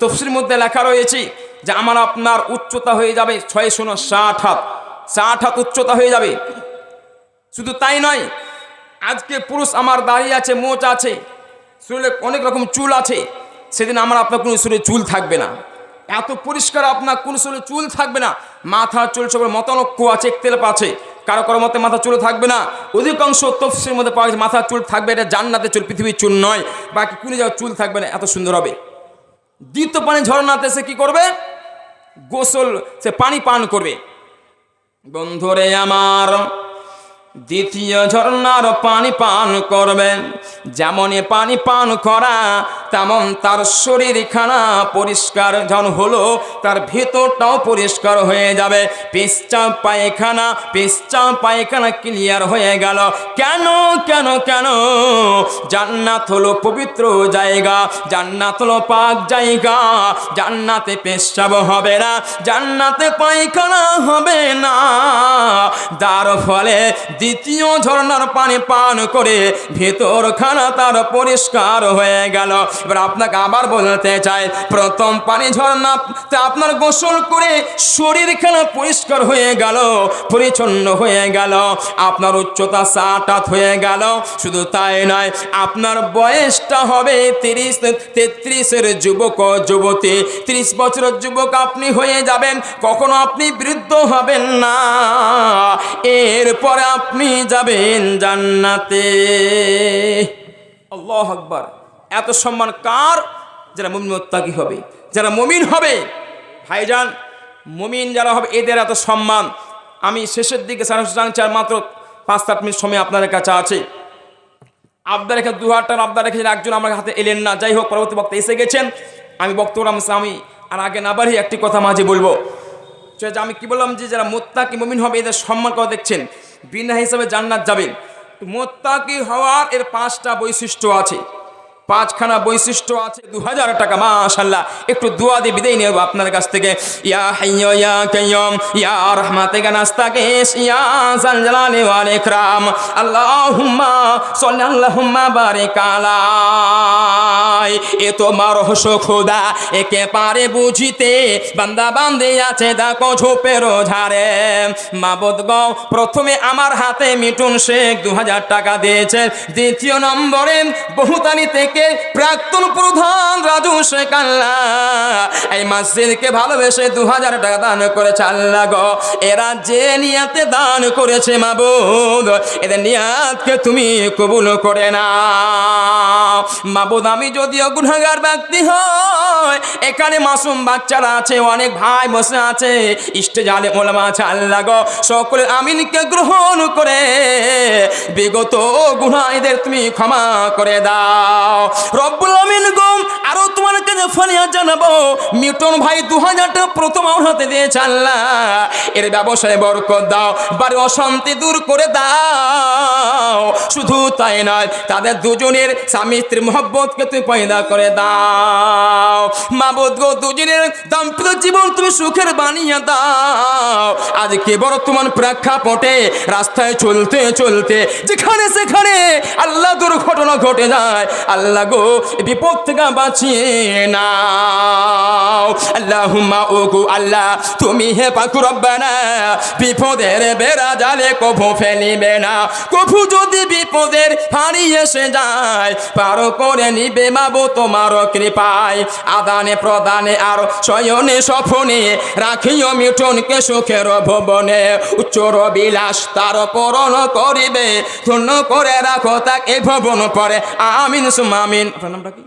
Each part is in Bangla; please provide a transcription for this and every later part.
তফসির মধ্যে লেখা রয়েছে যে আমার আপনার উচ্চতা হয়ে যাবে ছয় শূন্য ষাট হাত। ষাট হাত উচ্চতা হয়ে যাবে। শুধু তাই নয়, আজকে পুরুষ আমার দাড়ি আছে, মোচ আছে, শরীরে অনেক রকম চুল আছে, সেদিন আমার আপনার কোনো শরীরে চুল থাকবে না। এত পরিষ্কার আপনার কোনো শরীরে চুল থাকবে না। মাথা, চুল সবের মতানক্য আছে একতেলাপ আছে। কারও কারও মতে মাথা চুল থাকবে না। অধিকাংশ তফসির মধ্যে পাওয়া গেছে মাথা চুল থাকবে, এটা জান্নাতে চুল, পৃথিবীর চুল নয়। বাকি কোনো জায়গায় চুল থাকবে না, এত সুন্দর হবে। দ্বিতীয় পানি ঝরনাতে সে কি করবে? গোসল সে পানি পান করবে। বন্ধুরে আমার দ্বিতীয় ঝর্ণার পানি পান করবেন যেমন এ পানি পান করা, তেমন তার শরীর খানা পরিষ্কার যখন হলো, তার ভেতরটাও পরিষ্কার হয়ে যাবে। পেশাব পায়খানা পেশাব পায়খানা ক্লিয়ার হয়ে গেল। কেন কেন কেন? জান্নাত হলো পবিত্র জায়গা, জান্নাত হলো পাক জায়গা। জান্নাতে পেশাব হবে না, জান্নাতে পায়খানা হবে না। যার ফলে দ্বিতীয় ঝর্ণার পানি পান করে ভেতর খানা তার পরিষ্কার হয়ে গেল। এবার আপনাকে আবার বলতে চাই, প্রথম পানি ঝর্ণা আপনার গোসল করে শরীর খানা পরিষ্কার হয়ে গেল, পরিচ্ছন্ন হয়ে গেল, আপনার উচ্চতা ষাট হাত হয়ে গেল। শুধু তাই নয়, আপনার বয়সটা হবে তিরিশ, তেত্রিশের যুবক যুবতী। তিরিশ বছরের যুবক আপনি হয়ে যাবেন, কখনো আপনি বৃদ্ধ হবেন না। এরপরে আপনি যাবেন জান্নাতে। আল্লাহ আকবার। এত সম্মান কার? যারা মুমিন মোত্তাকি হবে, যারা মুমিন হবে, ভাইজান, মুমিন যারা হবে, এদের এত সম্মান। আমি শেষের দিকে চার মাত্র পাঁচ সাত মিনিট সময় আপনাদের কাছে আছে। আবদার রেখে দু হাজার আবদার রেখেছেন একজন আমার হাতে এলেন না, যাই হোক, পরবর্তী বক্তা এসে গেছেন। আমি বক্তব্য আমি আর আগে না বাড়ি একটি কথা মাঝে বলব। আমি কি বললাম যে যারা মোত্তাকি, মুমিন হবে, এদের সম্মান করে দেখছেন? বিনা হিসাবে জান্নাত যাবেন। মোত্তাকি হওয়ার এর পাঁচটা বৈশিষ্ট্য আছে। পাঁচখানা বৈশিষ্ট্য আছে দু হাজার টাকা মাশাল্লাহ একটু দোয়া দিয়ে বিদায় নেব আপনার কাছ থেকে। ইয়া হাইয়্য, ইয়া কাইয়্যুম, ইয়া রাহমাতে গানাস্তাকিস ইয়া জাল জালালি ওয়াল ইকরাম। আল্লাহুম্মা সাল্লি, আল্লাহুম্মা বারিক আলাই। এ তোমার রহস্য খোদা একে পারে বুঝিতে বান্দা বান্দে আছে, দেখো ঝোপের ঝাড়ে। মাবদ গ, প্রথমে আমার হাতে মিটুন শেখ দু হাজার টাকা দিয়েছে, দ্বিতীয় নম্বরে বহুতানি থেকে প্রাক্তন প্রধান রাজু শেখ আল্লাহ, এই মসজিদকে ভালোবেসে দু হাজার টাকা দান করেছে আল্লাহ গো। এরা যে নিয়াতে দান করেছে মাবুদ, এদের নিয়াতকে তুমি কবুল করে না মাবুদ, আমি যদিও গুনাগার ব্যক্তি হয় এখানে মাসুম বাচ্চারা আছে, অনেক ভাই বসে আছে, ইষ্টে জালে মোলামা আছে আল্লাহ গো। সকলে আমিনকে গ্রহণ করে, বিগত গুনাহ এদের তুমি ক্ষমা করে দাও। রব্বুল আমিন গো, আরও তোমার কাছে ফানিয়া জানাব। মিটন ভাই দু হাজার টাকা প্রথম আমার হাতে দিয়েছে আল্লাহ। এর ব্যবসায় বরকত দাও, বাড়ি অশান্তি দূর করে দাও। শুধু তাই নয়, তাদের দুজনের স্বামী স্ত্রীর মহব্বতকে তুমি পয়দা করে দাও। মাবুদ গো, দুজনের দাম্পত্য জীবন তুমি সুখের বানিয়ে দাও। আজকে বর্তমান প্রেক্ষাপটে রাস্তায় চলতে চলতে, যেখানে সেখানে আল্লাহ দুর্ঘটনা ঘটে যায়, আল্লাহ গো বিপদ থেকে বাঁচিয়ে নাও। আল্লাহুম্মা ও আল্লাহ, তুমি হে পাকু রব্বানা, বিপদের বেড়া জালে কভু ফেলিবে না। কভু যদি বিপদের ফাড়ি এসে যায়, পার করে নিবে মাবো তোমার কৃপায়। আদানে প্রদানে আর শয়নে সফনে রাখিও মিঠুনকে সুখের ভবনে। উচ্চর বিলাস তার পরণ করিবে, ধন্য করে রাখো তাকে ভবন পরে। আমিন সুমামিন আপনার নামটা কি?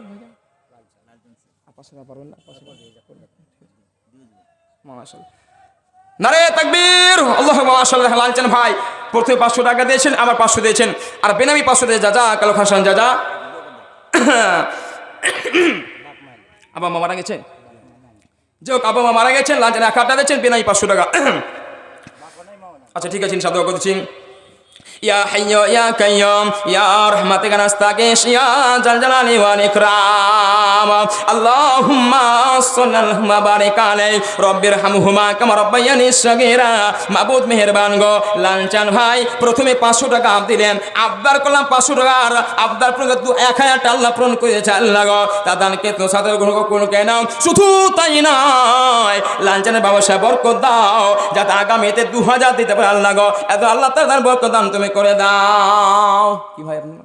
নারে তাকবীর। আল্লাহ মাশাআল্লাহ লালচান ভাই। প্রথমে পাঁচশো টাকা দিয়েছেন আবার পাঁচশো দিয়েছেন। আর বেনামি পাঁচশো দিয়ে যা যা, কালো খাসান যা যা। আবার মা মারা গেছে? যে হোক আবার মা মারা গেছেন লাঞ্চেন এক হাজার দিয়েছেন, বেনামি পাঁচশো টাকা। আচ্ছা ঠিক আছে, ইনশাআল্লাহ করছি। ইয়া হাইয়্য, ইয়া কাইয়্যুম, ইয়া রাহমাতিকা নাস্তাগীস ইয়া জালজালালি ওয়াল ইকরাম আল্লাহুম্মা বারিক আলাই রব্বির হামহুমা কামা মাবুদ মেহেরবান গো লালচান ভাই, প্রথমে 500 টাকা আপ দিলেন, আব্দার করলাম 500 টাকা, আর আবদার পূরণ তো 1000 টাকা তো সাদর কোন কেন শুধু তাই নয় লালচানের বাবা সাহেব বরকত দাও, যাতে আগামীতে 2000 দিতে পারে আল্লাহ গো। এত আল্লাহ তার বরকত দান তুমি করে দাও। কি ভাই আপনি?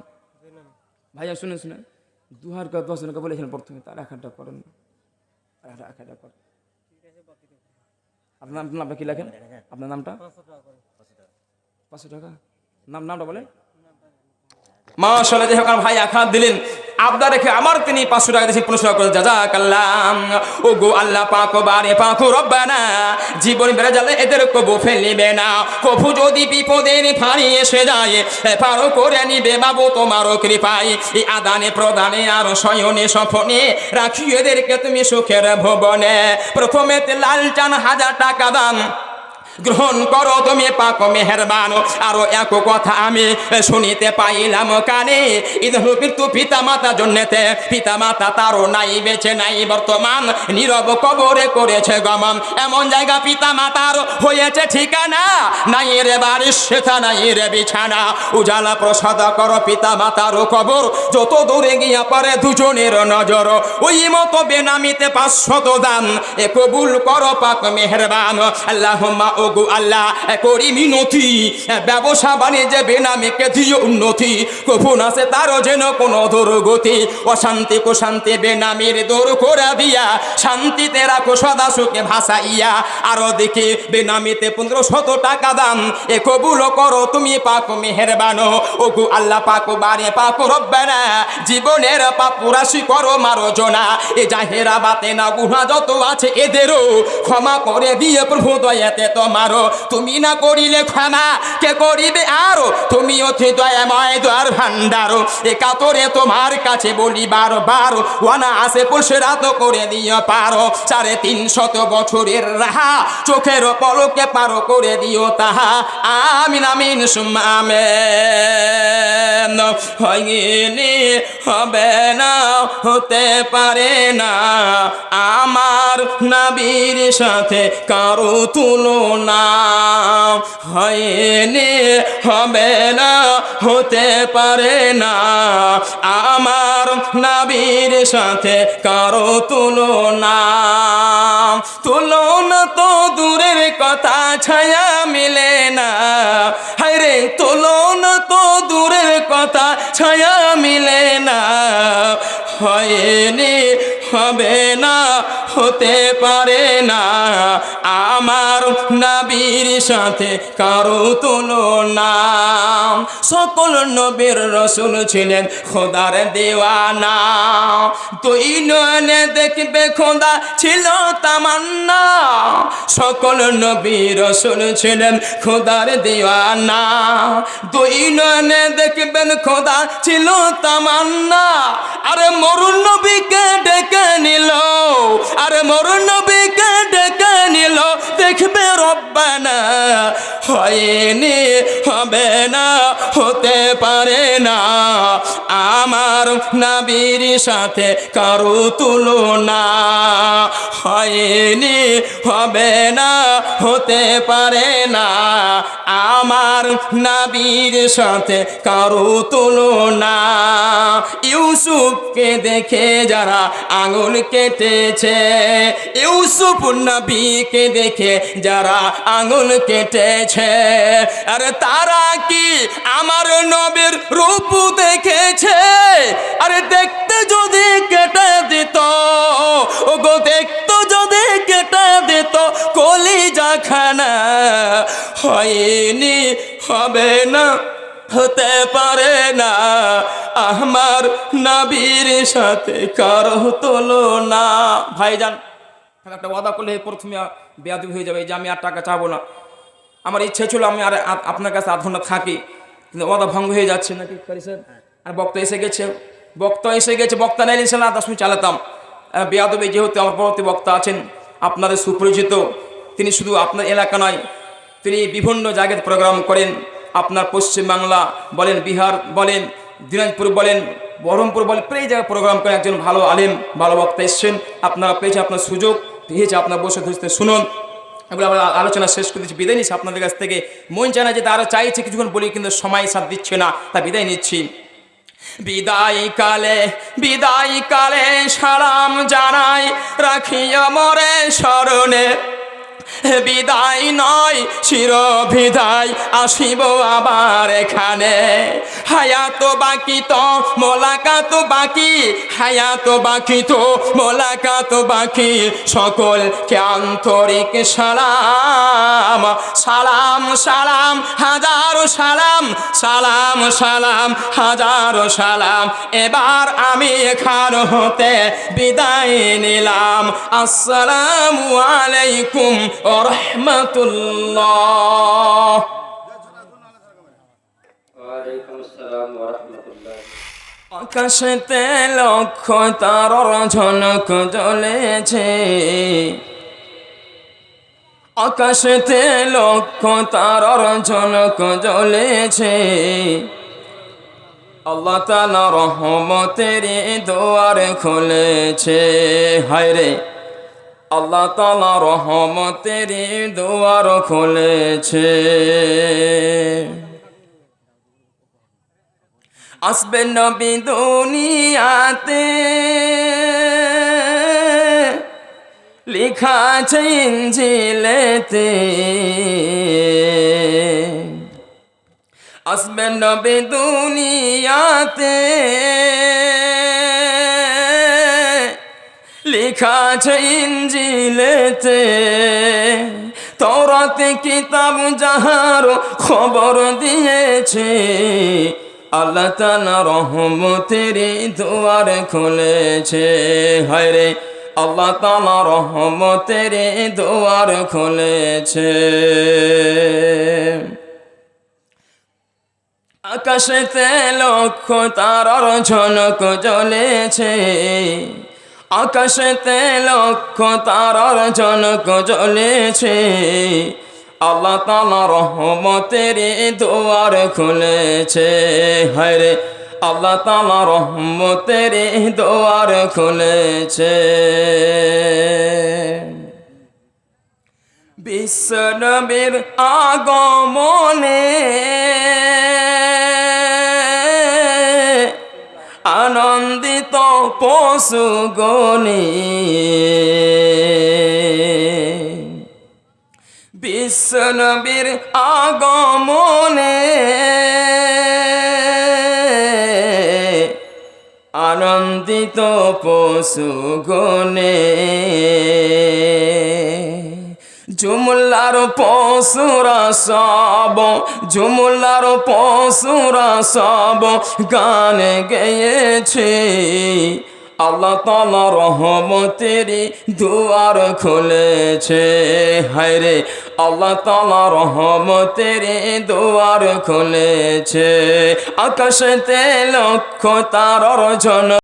ভাইয়া শুনে শুনে দু কথা দশ জনকে বলেছিলেন প্রথমে, তার হাজার করেন হাজার করেন। আপনার নাম নামটা কি লেখেন? আপনার নামটা? পাঁচশো টাকা। নাম, নামটা বলে মা হোক, আমার ভাই হাত দিলেন। আবদা রেখে আমার তিনি পাঁচশো টাকা দিয়েছি পনেরোশো টাকা করে। যা কাল্লাম ও গো আল্লাহ পাকো বারে পাকো রব্বানা, জীবন বেড়ে যাবে এদের কবু ফেলিবে না। কবু যদি বিপদের ফাঁড়ি এসে যায় পারো করে নিবে বাবু তোমারও কৃপায়। এই আদানে প্রদানে আর শয়নে সফনে রাখি এদেরকে তুমি সুখের ভবনে। প্রথমে লাল চান হাজার টাকা দান গ্রহণ করো তুমি পাক মেহরবান। আরও এক কথা আমি শুনিতে পাইলাম কানে ঈদ কিন্তু পিতা মাতা জন্যতে পিতা মাতা তারও নাই বেছে নাই, বর্তমান নীরব কবরে করেছে গমন। এমন জায়গা পিতা মাতার হয়েছে ঠিকানা? নাই রে বাড়ির সেথা নাই রে বিছানা। উজালা প্রসাদ কর পিতা মাতারও কবর, যত দূরে গিয়া পারে দুজনের নজর। ওই মতো বেনামিতে পাঁচশত দান, এ কবুল করো পাক মেহরবান। আল্লাহ ওগু আল্লাহ, করি মিনতি। ব্যবসা বাণিজ্যে বেনামিকে দিও উন্নতি। কখন আছে তারও যেন কোনো দুর্গতি। অশান্তি কুশান্তি বেনামির দূর করে দিয়া, শান্তিতে রাখো সদা সুখে ভাসাইয়া। আরও দেখি বেনামিতে পনেরো শত টাকা দাম এ কবুল করো তুমি পাক মেহেরবানো। ওগু আল্লাহ, পাক বারে পাক রব্বানা, জীবনের পাপু রাশি করো মারো জনা এ জাহেরা বাতে না গুহা যত আছে এদেরও ক্ষমা করে দিয়ে প্রভু দয়াতে তোমারও তুমি না করিলে ক্ষমা, কে করিবে আরও? তুমি অতি দয়াময় দয়ার ভান্ডারো এ কাতরে তোমার কাছে বলি বারো বারো ওয়ানা আসে পুষে রাত করে দিও পারো সাড়ে তিন শত বছরের রাহা, চোখের পলকে পারো করে দিও তাহা, আমিন আমিন সুমামেন হয়নি, হবে না, হতে পারে না, আমার নাবির সাথে কারও তুলনা হয়নি, হবে না, হতে পারে না। আমার নাবির সাথে কারও তুলনা। তুলনা তো দূরের কথা, ছায়া মিলে না। হায়রে, তুলনা তো দূরের কথা, ছায়া মিলে না। হয়নি, হবে না, হতে পারে না। আমার নাবির সাথে কারও তুলনা। সকল নবীর রসুল ছিলেন খোদার দেওয়ানা। তুই নয়নে দেখবে খোদা ছিল তামান্না। সকল নবী রসুল ছিলেন খোদার দেওয়ানা। দুই নয়নে দেখবেন খোদা ছিল তামান্না। আরে মরুন নবীকে ডেকে নিল। আরে মরুন নিল দেখবে রব্বানা, হয়নি, হবে না, হতে পারে না। আমার নাবির সাথে কারও তুলনা, হয়নি, হবে না, হতে পারে না। আমার নাবির সাথে কারও তুলনা। ইউসুফকে দেখে যারা আঙুল কেটেছে, ইউসুফ নবীকে দেখে যারা আঙুল কেটেছে, আর তারা কি আমার নবীর রূপ দেখেছে? আরে দেখতে যদি কেটে দিত ও গো দেখতে যদি কেটে দিত, কলিজা খানা হয়নি, হবে না। হতে পারে না। আমার নাবির সাথে কারও না ভাইজান আমি একটা ওয়াদা করলে প্রথমে বেয়াদবি হয়ে যাবে যে আমি আর টাকা চাবো না। আমার ইচ্ছে ছিল আমি আর আপনার কাছে আধ ঘণ্টা থাকি কিন্তু ওয়াদা ভঙ্গ হয়ে যাচ্ছে নাকি? কারি স্যার। আর বক্তা এসে গেছে। বক্তা এসে গেছে বক্তা নেই ইনশাল্লাহ দশ মিনিট চালাতাম। বেয়াদবি যেহেতু আমার পরবর্তী বক্তা আছেন আপনাদের সুপরিচিত তিনি শুধু আপনার এলাকা নয় তিনি বিভিন্ন জায়গায় প্রোগ্রাম করেন। আপনার পশ্চিমবাংলা বলেন, বিহার বলেন, দিনাজপুর বলেন, বহরমপুর বলেন, প্রায় জায়গায় প্রোগ্রাম করে একজন ভালো আলেম, ভালো বক্তা এসছেন। আপনারা পেয়েছেন আপনার সুযোগ, পেয়েছে আপনার বসে ধরতে শুনুন। এগুলো আমরা আলোচনা শেষ করে দিচ্ছি, বিদায় নিচ্ছি আপনাদের কাছ থেকে। মন চায় না যে তারা চাইছে, কিছুক্ষণ বলি কিন্তু সময় সাথ দিচ্ছে না, তা বিদায় নিচ্ছি। বিদায় কালে বিদায় কালে সালাম জানাই, রাখিয়া মরে স্মরণে। বিদায় নয় চির বিদায় আসিব আবার এখানে। হায়াত বাকি তো, মোলাকাত বাকি। হায়াত বাকি তো, মোলাকাত বাকি। সকলকে আন্তরিক সালাম সালাম সালাম, হাজারো সালাম সালাম সালাম, হাজারো সালাম। এবার আমি এখান হতে বিদায় নিলাম। আসসালামু আলাইকুম রহমতুল্লাহ আকাশেতে লক্ষ তারর ঝনক জ্বলেছে। আকাশেতে লক্ষ তারর ঝনক জ্বলেছে। আল্লাহ তালা রহমতের দোয়ার খুলেছে। হায় রে আল্লাহ তালা রহমতের দোয়ার খুলেছে। আসবেন নবী দুনিয়াতে। লেখা ইঞ্জিলেতে। আসবেন নবী দুনিয়াতে। লেখা আছে ইঞ্জিলেতে তরাতে কিতাব যাহার খবর দিয়েছে, আল্লাহ তালা রহমতের দুয়ার খুলেছে। হায় রে, আল্লাহ তালা রহমতের দুয়ার খুলেছে। আকাশেতে লক্ষ তারার ঝনক জ্বলেছে। আকাশেতে লক্ষ তারার জনক জ্বলেছে। আল্লাহ তালা রহমতের দোয়ার খুলেছে। হরে আল্লাহ তালা রহমতের দোয়ার খুলেছে। বিশ্বনবীর আগমনে পশু গণে বিশ্বনবীর আগমনে আনন্দিত পশু গণে জুমলার পশুরা সব, জুমলার পশুরা সব গান গেয়েছে। আল্লাহ তালা রহমতের দুয়ার খুলেছে। হায় রে আল্লাহ তালা রহমতের দুয়ার খুলেছে। আকাশেতে লক্ষ তারর জন